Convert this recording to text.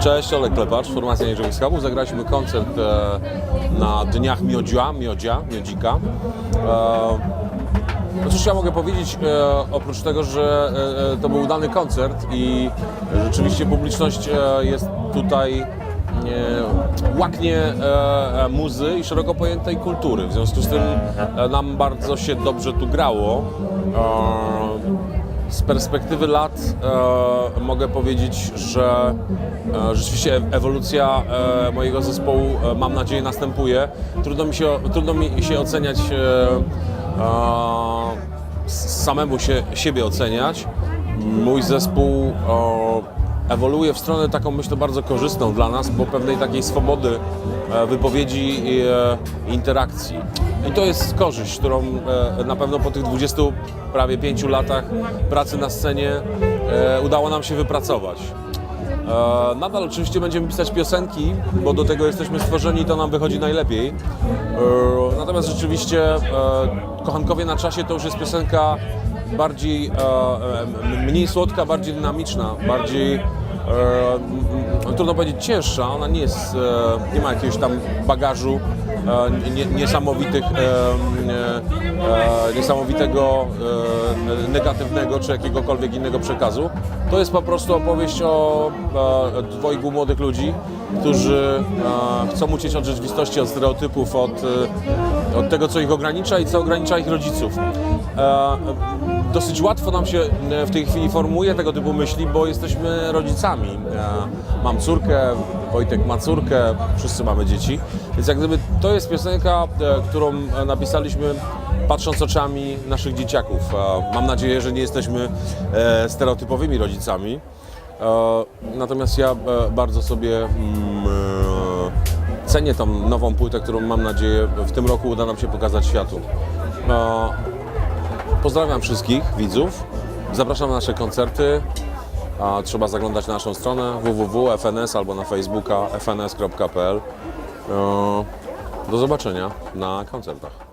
Cześć, Olek Klepacz, formacja Niżowych Schabów. Zagraliśmy koncert e, na Dniach Miodzia, Miodzia, Miodzika. E, no cóż ja mogę powiedzieć, e, oprócz tego, że e, e, to był udany koncert i rzeczywiście publiczność e, jest tutaj e, łaknie e, muzy i szeroko pojętej kultury. W związku z tym e, nam bardzo się dobrze tu grało. E, z perspektywy lat e, mogę powiedzieć, że e, rzeczywiście ewolucja e, mojego zespołu, e, mam nadzieję, następuje. Trudno mi się, trudno mi się oceniać, e, e, samemu się, siebie oceniać. Mój zespół e, ewoluuje w stronę taką, myślę, bardzo korzystną dla nas, bo pewnej takiej swobody e, wypowiedzi i e, interakcji. I to jest korzyść, którą e, na pewno po tych 20 prawie 5 latach pracy na scenie udało nam się wypracować. Nadal oczywiście będziemy pisać piosenki, bo do tego jesteśmy stworzeni, to nam wychodzi najlepiej. Natomiast rzeczywiście Kochankowie na czasie to już jest piosenka bardziej, mniej słodka, bardziej dynamiczna, bardziej trudno powiedzieć cięższa, ona nie jest, e, nie ma jakiegoś tam bagażu e, nie, niesamowitych, e, e, niesamowitego e, negatywnego czy jakiegokolwiek innego przekazu. To jest po prostu opowieść o e, dwojgu młodych ludzi, którzy e, chcą uciec od rzeczywistości, od stereotypów, od, e, od tego, co ich ogranicza i co ogranicza ich rodziców. Dosyć łatwo nam się e, w tej chwili formuje tego typu myśli, bo jesteśmy rodzicami. Mam córkę, Wojtek ma córkę, wszyscy mamy dzieci. Więc jak gdyby to jest piosenka, e, którą e, napisaliśmy patrząc oczami naszych dzieciaków. Mam nadzieję, że nie jesteśmy stereotypowymi rodzicami. Natomiast ja bardzo sobie mm, cenię tą nową płytę, którą mam nadzieję w tym roku uda nam się pokazać światu. Pozdrawiam wszystkich widzów. Zapraszam na nasze koncerty. A trzeba zaglądać na naszą stronę www.fns albo na facebooka fns.pl. E, Do zobaczenia na koncertach.